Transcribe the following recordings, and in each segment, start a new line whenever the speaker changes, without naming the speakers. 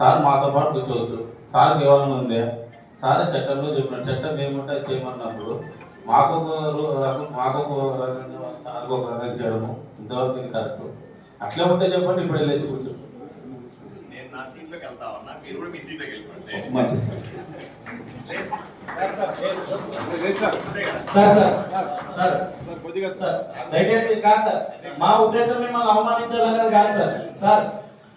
Sir మాతో పాటు కూర్చోవచ్చు. సార్కి ఎవరైనా ఉందే. సార్ చట్టంలో చెప్పిన చట్టం ఏముంటే చేయమన్నప్పుడు మాకు రకం మాకు సార్కి ఒక రకంగా చేయడము ఇంతవరకు ఇది కరెక్ట్. అట్లే ఉంటే చెప్పండి ఇప్పుడు వెళ్ళేసి కూర్చో.
నేను నా సీట్లోకి వెళ్తా ఉన్నా. మీరు కూడా మీ సీట్లోకి వెళ్ళిపోండి.
మంచిది.
దయచేసి కాదు సార్ మా ఉద్దేశం మిమ్మల్ని అవమానించాలన్నది కాదు సార్ సార్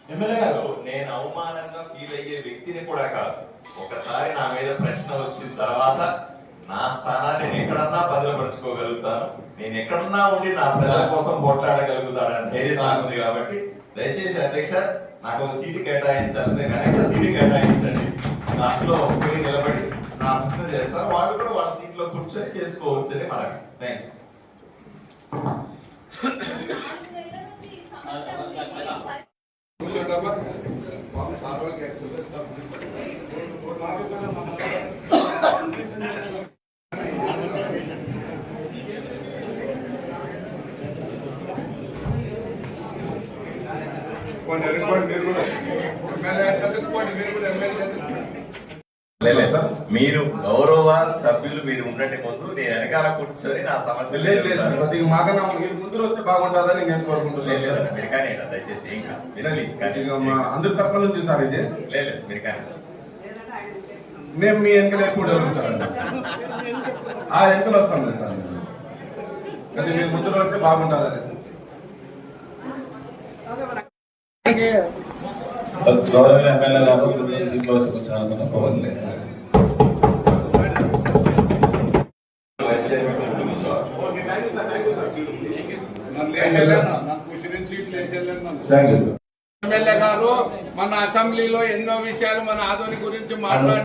ఎమ్మెల్యే గారు
నేను అవమానంగా ఫీల్ అయ్యే వ్యక్తిని కూడా కాదు ఒకసారి నా మీద ప్రశ్న వచ్చిన తర్వాత నా స్థానాన్ని నేను ఎక్కడన్నా భద్రపరచుకోగలుగుతాను నేను ఎక్కడన్నా ఉండి నా ప్రజల కోసం పోట్లాడగలుగుతానని ధైర్యం నాకు ఉంది కాబట్టి దయచేసి అధ్యక్ష నాకు ఒక సీటు కేటాయించాల్సిందే. కనుక సీటు కేటాయించండి. దాంట్లో నిలబడి నా ప్రశ్న చేస్తాను వాళ్ళు కూడా వాళ్ళ సీట్లో కూర్చొని చేసుకోవచ్చు అని మనకి థ్యాంక్
మీరు కూడా. ఎమ్మెల్యే చదువుకోండి మీరు కూడా ఎమ్మెల్యే చదువుకోండి
లేదు సార్. మీరు గౌరవ సభ్యులు మీరు ఉండండి ముందు. నేను వెనకాల కూర్చొని నా సమస్య
లేదు లేదు సార్. కొద్దిగా మాకన్నా మీరు ముందు వస్తే బాగుంటుందని నేను కోరుకుంటున్నాను సార్.
మీరు కానీ దయచేసి ఏం కాదు. కానీ
అందరి తరఫున నుంచి సార్ ఇది.
లేదు మీరు కానీ.
మేము మీ వెనకలు వేసుకుంటే సార్. ఆ వెనకలు వస్తాం లేదు సార్. అది మీరు ముందు వస్తే బాగుంటుందని.
గౌరవ ఎమ్మెల్యే గారు వచ్చి కూర్చోాలనుకున్న
ఎమ్మెల్యే గారు మన అసెంబ్లీలో ఎన్నో విషయాలు మన ఆధుని గురించి మాట్లాడి